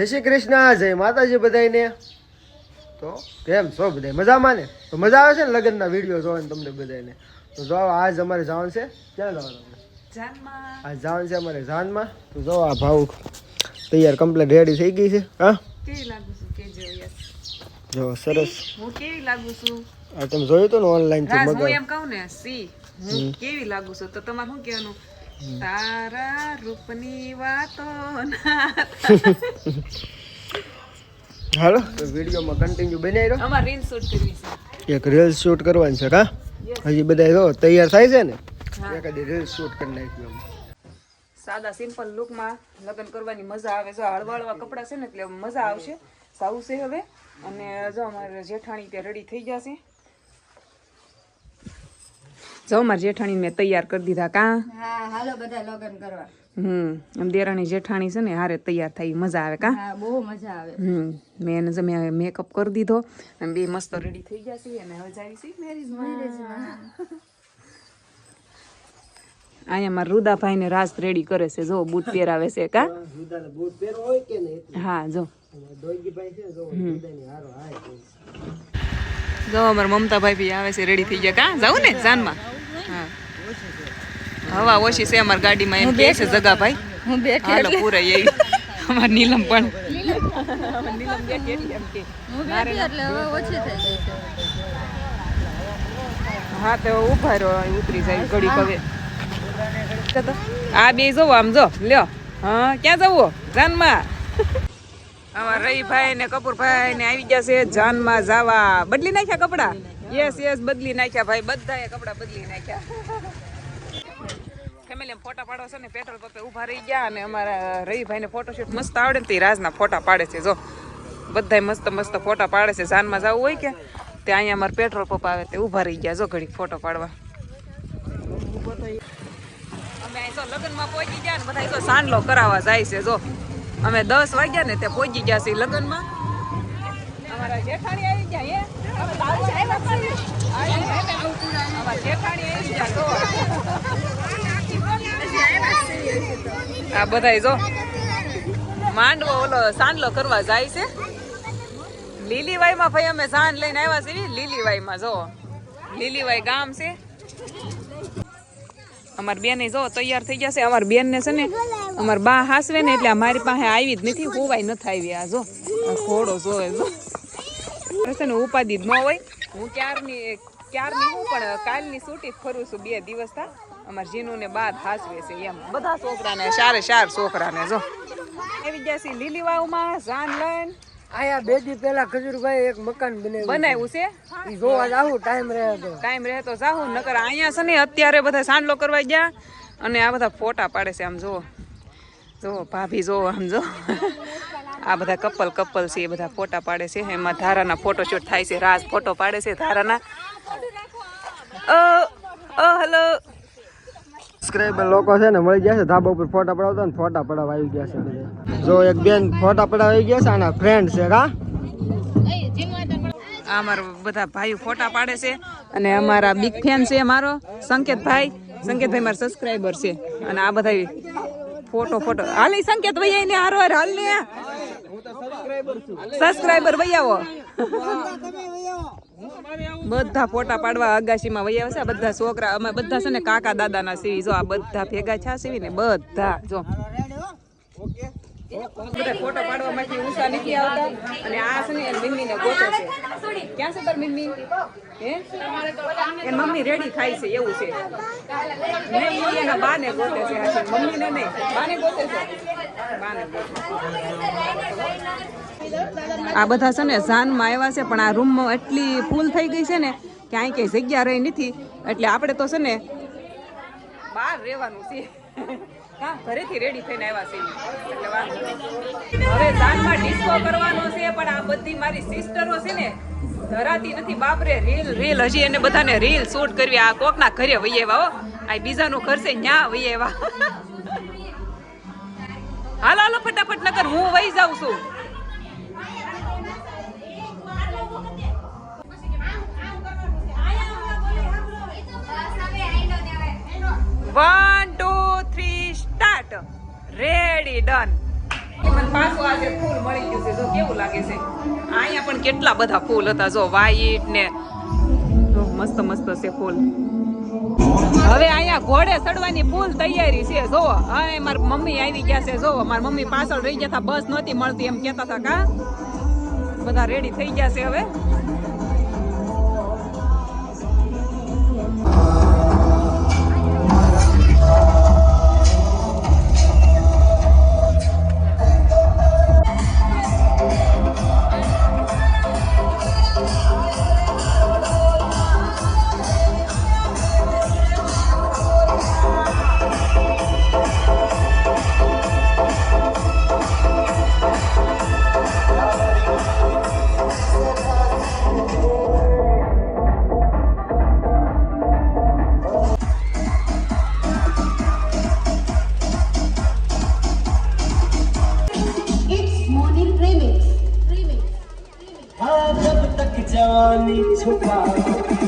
જય શ્રી કૃષ્ણ જય માતાજી બધાને તો કેમ છો બધા મજામાં ને? તો મજા આવે છે ને લગ્નના વીડિયો જોવાની તમને બધાને તો જો આજ અમારે જવાનું છે. ક્યાં જવાનું જાનમાં. આજ જવાનું છે અમારે જાનમાં. તો જો આ ભાવ તૈયાર કમ્પ્લેટ રેડી થઈ ગઈ છે. હા? જો સરસ. હું કેવી લાગુ છું? આ તમે જોયું હતું ને ઓનલાઈનથી મગાવ એમ કહું ને સી હું કેવી લાગુ છું? તો તમારે શું કહેવાનું? તારા રૂપની વાતો ના. હાલો તો વિડીયોમાં કન્ટિન્યુ બનાવી રહ્યો. અમાર રીલ શૂટ કરવી છે. એક રીલ શૂટ કરવાની છે કા? હજી બધા જો તૈયાર થાય છે ને? એકાદી રીલ શૂટ કરી નાખ્યું સાદા સિમ્પલ લુકમાં લગ્ન કરવાની મજા આવે. જો હળવાળવા કપડાં છે ને એટલે મજા આવશે. સાવ છે હવે. અને જો અમારે જેઠાણી ત્યાં રેડી થઈ જશે જો મારી જેઠાણી મેં તૈયાર કરી દીધા કાં? હા હાલો બધા લગ્ન કરવા. હમ આમ દેરાણી જેઠાણી છે ને હારે તૈયાર થઈ મજા આવે કાં? બહુ મજા આવે. હમ મેં એને જમે હવે મેકઅપ કરી દીધો અને બે મસ્ત રેડી થઈ ગયા છે અને હવે જાય છે મેરેજમાં અહીંયા મારા રુદાભાઈ ને રાસ રેડી કરે છે જો બૂટ પહેરાવે છે કા? બૂટ પહેરવો હોય કે નહીં? હા જો. જો અમારા મમતાભાઈ બી આવે છે રેડી થઈ ગયા કા? જાવું ને જાનમાં. હવા ઓછી છે અમારી ગાડીમાં એમ કે છે જગાભાઈ હું બેઠી હાલો પૂરા એવી અમાર નીલમ પણ. નીલમ બેઠી એમ કે હું બેઠી એટલે હવા ઓછી થઈ ગઈ છે. હા તો ઊભા રહ્યો ઉતરી જાય ઘડી હવે. આ બે જોવો આમ જો લ્યો. હા ક્યાં જવું? જાનમાં. અમારા રહીભાઈ ને કપૂરભાઈ ને આવી ગયા છે જાનમાં જાવા. બદલી નાખ્યા કપડા? યસ યસ બદલી નાખ્યા ભાઈ, બધાએ કપડા બદલી નાખ્યા. ફેમિલી ફોટા પાડો છે ને, પેટ્રોલ પંપે ઊભા રહી ગયા અને અમારા રહીભાઈ ને ફોટોશૂટ મસ્ત આવડે ને તે રાજના ફોટા પાડે છે, જો. બધાય મસ્ત મસ્ત ફોટા પાડે છે, જાનમાં જવું હોય કે, તે અહીંયા અમારે પેટ્રોલ પંપ આવે તે ઊભા રહી ગયા, જો ઘડીક ફોટો પાડવા. અમે અહીં લગ્નમાં પહોંચી ગયા ને બધા તો સાંડલો કરાવવા જાય છે, જો. અમે દસ વાગ્યા ને ત્યાં પહોંચી ગયા છીએ લગ્નમાં. અમારા જેઠાણી આવી ગયા અમારા આ બધા જો માંડવો ઓલો સાંડલો કરવા જાય છે. લીલીવાઈમાં ભાઈ અમે સાંજ લઈને આવ્યા છીએ લીલીવાઈમાં જો. લીલીવાઈ ગામ છે. અમારી બેન જો તૈયાર થઈ ગયા છે. અમારી બેન ને છે ને, અમારી બા હાસવે ને એટલે મારી પાસે આવી જ નથી હોવાય નથી આવી આ જો. ઘોડો જોવે જો. ને ઉપાધિ ન હોય. હું ક્યારની ક્યારની હું પણ કાલની છૂટી ફરું છું બે દિવસ થા. અમારા જીનુ ને બાદ હાસવે છે એમ. બધા છોકરાને ચારે ચાર છોકરાને જો. એવી ગયા છે લીલી વાવમાં જાન લઈને આયા બે દી પહેલા ખજુરભાઈ એક મકાન બનાવ્યું બનાવ્યું છે? ઈ જોવા જાવું ટાઈમ રહે તો. ટાઈમ રહે તો જાહું નકર અહીંયા છે ને અત્યારે બધા સાંડલો કરવા ગયા અને આ બધા ફોટા પાડે છે આમ જો જો ભાભી જો આમ જો આ બધા કપલ કપલ છે એ બધા ફોટા પાડે છે. એમાં ધારાના ફોટોશૂટ થાય છે રાજ ફોટો પાડે છે ધારાના. હેલો સબસ્ક્રાઈબર લોકો છે ને મળી ગયા છે ધાબા ઉપર ફોટા પડાવતા ને ફોટા પડાવવા આવી ગયા છે જો એક બેન ફોટા પડાવવા આવી ગયા છે આના ફ્રેન્ડ છે કા આ અમારા બધા ભાઈઓ ફોટા પાડે છે અને અમારા બિગ ફેન છે મારો સંકેતભાઈ. સંકેતભાઈ મારા સબસ્ક્રાઈબર છે. અને આ બધા ફોટો ફોટો. હાલ સંકેત ભાઈ હાર હાલ ને. સબસ્ક્રાઈબર ભાઈ આવો. બધા ફોટા પાડવા અગાશીમાં વહી આવે છે બધા છોકરા અમે બધા છે ને કાકા દાદાના સીવી. જો આ બધા ભેગા છે સીવી ને બધા જો. ફોટો પાડવામાંથી ઊંચા નથી આવતા અને આ છે ને મમ્મીને ક્યાં છે મમ્મી? એ મમ્મી રેડી થાય છે, એવું છે. મમ્મી એના બાને ગોતે છે છે. મમ્મીને નહીં, બાને ગોતે છે. બાને ગોતે આ બધા છે ને જાનમાં આવ્યા છે, પણ આ રૂમમાં એટલી ફૂલ થઈ ગઈ છે ને કે અહીં કઈ જગ્યા રહી નથી. એટલે આપણે તો છે ને બહાર રહેવાનું છે. હા, ઘરેથી રેડી થઈને આવ્યા છે. હવે જાનમાં ડિસ્કો કરવાનો છે, પણ આ બધી મારી સિસ્ટરો છે ને, ધરાતી નથી. બાપરે રીલ રીલ હજી એને બધાને રીલ શૂટ કરવી. આ કોકના ઘરે વહી આવ્યા હો. આ બીજાનું ઘર છે, ન્યા વહી આવ્યા. હાલો હાલો, ફટાફટ નગર હું વહી જાઉં છું. One two three start ready done પાછું આજે ફૂલ મળી ગયું છે. જો કેવું લાગે છે? અહીંયા પણ કેટલા બધા ફૂલ હતા. જો વાઈટ ને જો મસ્ત મસ્ત છે ફૂલ. હવે અહીંયા ઘોડે ચડવાની ફૂલ તૈયારી છે. જોવો હા મારી મમ્મી આવી ગયા છે. જોવો મારી મમ્મી પાછળ રહી ગયા હતા. બસ નહોતી મળતી એમ કહેતા હતા કા? બધા રેડી થઈ ગયા છે હવે. जब तक जवानी छुपा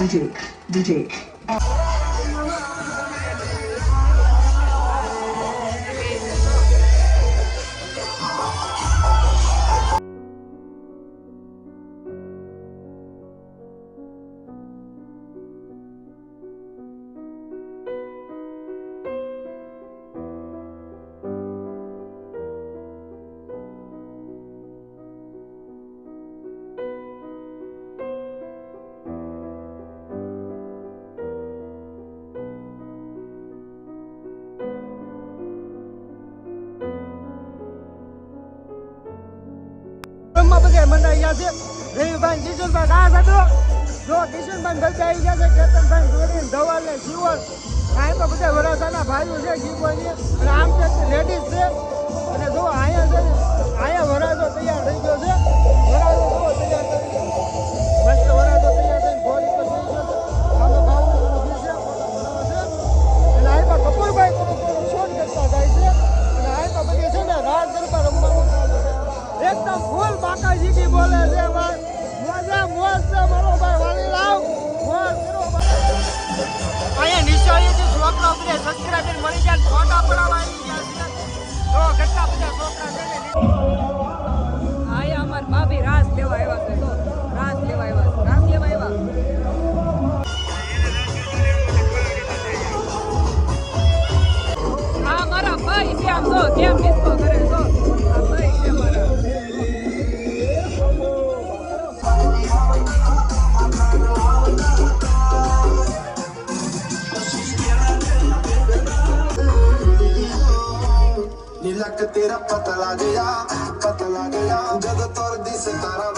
આવે જો મંડાઈ ગયા છે. રવિભાઈ કિશોરભાઈ આ હતો જો કિશોરભાઈ બધા આવી ગયા છે કેતનભાઈ દોરી ધવલ ને જીવન. અહીં તો બધા વરાસાના ભાઈઓ છે જીવન. અને આમ છે લેડીઝ છે. અને જો અહીંયા છે ને, અહીંયા વરાજો તૈયાર થઈ ગયો पता लग जा पता लग जा जद तोर दिस तारा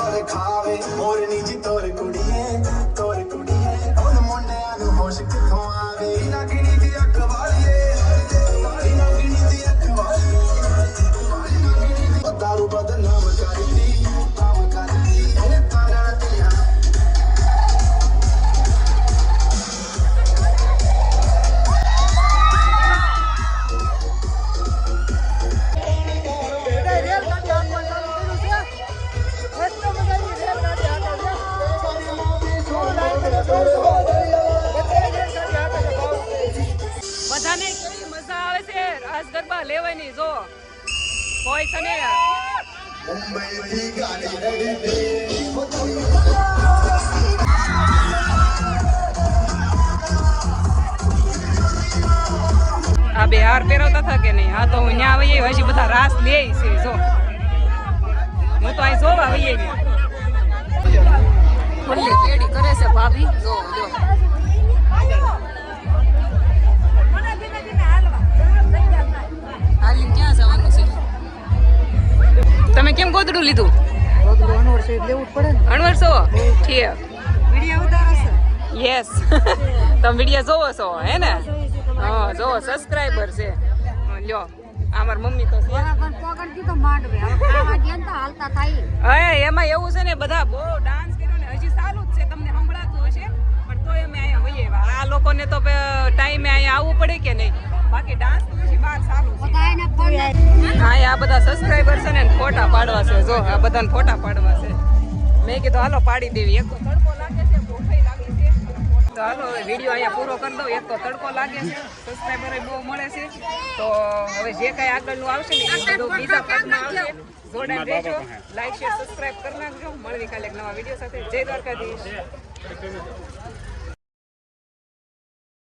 આ બે હાર પહેરવતા હતા કે નહીં? હા તો હું ત્યાં આવીએ હજી બધા રાસ લે છે, જો. હું તો અહીં જોવા આવીએ ખુલ્લી કેડી કરે છે ભાભી? જો જો. તમે કેમ ગોદડું જવાનું છે તમે કેમ ગોદડું લીધું અણવરસો ઠીક. યસ તમે વીડિયો જોવો છો હે ને? હા જોવો સબસ્ક્રાઇબર છે. લ્યો. મમ્મી તો છે. ને એમાં એવું છે ને બધા બહુ ડાન્સ કર્યો ને. હજી સારું જ છે તમને સંભળાતું હશે. પણ તોય અમે અહીંયા હોઈએ. આ લોકોને તો ટાઈમે અહીંયા આવવું પડે કે નહીં? બાકી ડાન્સ તો પછી બહાર સારું છે. હા આ બધા સબસ્ક્રાઇબર છે ને ફોટા પાડવા છે. જો આ બધાને ફોટા પાડવા છે. મેં કીધું હાલો પાડી દેવી. એક તો તડકો લાગે છે ભૂખાઈ લાગે છે. તો હાલો હવે વીડિયો અહીંયા પૂરો કરી દઉં. એક તો તડકો લાગે છે સબસ્ક્રાઇબર બહુ મળે છે. તો હવે જે કાંઈ આગળનું આવશે ને એ બધું બીજા ભાગમાં આવશે. જોડાઈ રહેજો. લાઈક શેર સબસ્ક્રાઇબ કરી નાખજો. મળવી કાલે એક નવા વીડિયો સાથે. જય દ્વારકાધીશ.